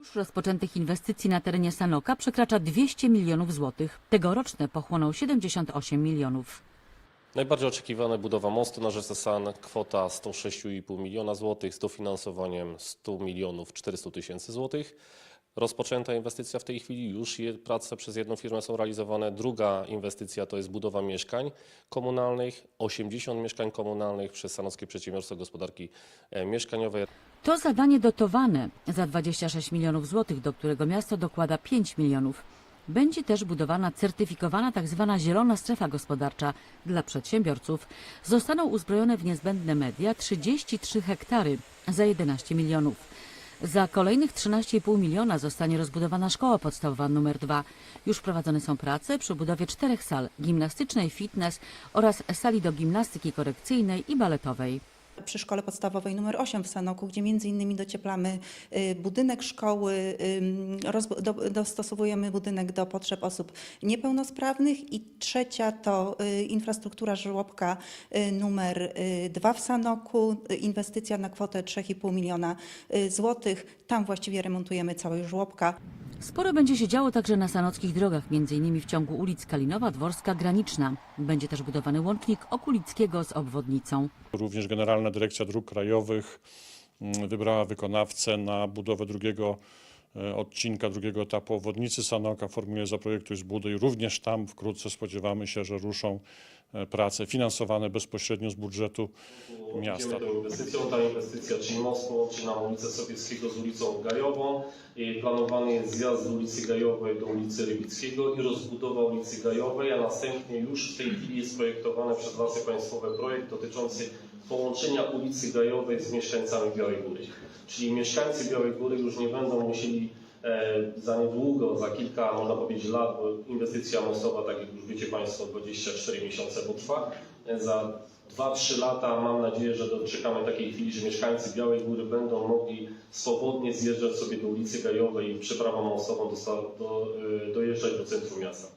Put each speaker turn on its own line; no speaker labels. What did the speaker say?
Już rozpoczętych inwestycji na terenie Sanoka przekracza 200 milionów złotych. Tegoroczne pochłoną 78 milionów.
Najbardziej oczekiwana budowa mostu na rzece San, kwota 106,5 miliona złotych z dofinansowaniem 100 milionów 400 tysięcy złotych. Rozpoczęta inwestycja w tej chwili, już prace przez jedną firmę są realizowane. Druga inwestycja to jest budowa mieszkań komunalnych, 80 mieszkań komunalnych przez Sanockie Przedsiębiorstwo Gospodarki e, Mieszkaniowej.
To zadanie dotowane za 26 milionów złotych, do którego miasto dokłada 5 milionów. Będzie też budowana certyfikowana tzw. zielona strefa gospodarcza dla przedsiębiorców. Zostaną uzbrojone w niezbędne media 33 hektary za 11 milionów. Za kolejnych 13,5 miliona zostanie rozbudowana szkoła podstawowa nr 2. Już prowadzone są prace przy budowie czterech sal gimnastycznej, fitness oraz sali do gimnastyki korekcyjnej i baletowej.
Przy szkole podstawowej numer 8 w Sanoku, gdzie między innymi docieplamy y, budynek szkoły, do, dostosowujemy budynek do potrzeb osób niepełnosprawnych i trzecia to y, infrastruktura żłobka y, numer 2 w Sanoku, y, inwestycja na kwotę 3,5 miliona y, złotych. Tam właściwie remontujemy cały żłobka.
Sporo będzie się działo także na sanockich drogach, m.in. w ciągu ulic Kalinowa, Dworska, Graniczna. Będzie też budowany łącznik Okulickiego z obwodnicą.
Również Generalna Dyrekcja Dróg Krajowych mm, wybrała wykonawcę na budowę drugiego odcinka, drugiego etapu obwodnicy Sanoka. Formułę zaprojektuj zbuduj. Również tam wkrótce spodziewamy się, że ruszą e, prace finansowane bezpośrednio z budżetu miasta.
Inwestycją. Ta inwestycja, czyli most łączy nam ulicę Sowieckiego z ulicą Gajową. I Planowany jest zjazd z ulicy Gajowej do ulicy Rybickiego i rozbudowa ulicy Gajowej, a następnie już w tej chwili jest projektowany przez Lasy Państwowe projekt dotyczący połączenia ulicy Gajowej z mieszkańcami Białej Góry. Czyli mieszkańcy Białej Góry już nie będą musieli e, za niedługo, za kilka, można powiedzieć, lat, bo inwestycja mostowa, tak jak już wiecie Państwo, 24 miesiące potrwa. E, Za 2-3 lata mam nadzieję, że doczekamy takiej chwili, że mieszkańcy Białej Góry będą mogli swobodnie zjeżdżać sobie do ulicy Gajowej i przeprawą mostową dosta- do, y, dojeżdżać do centrum miasta.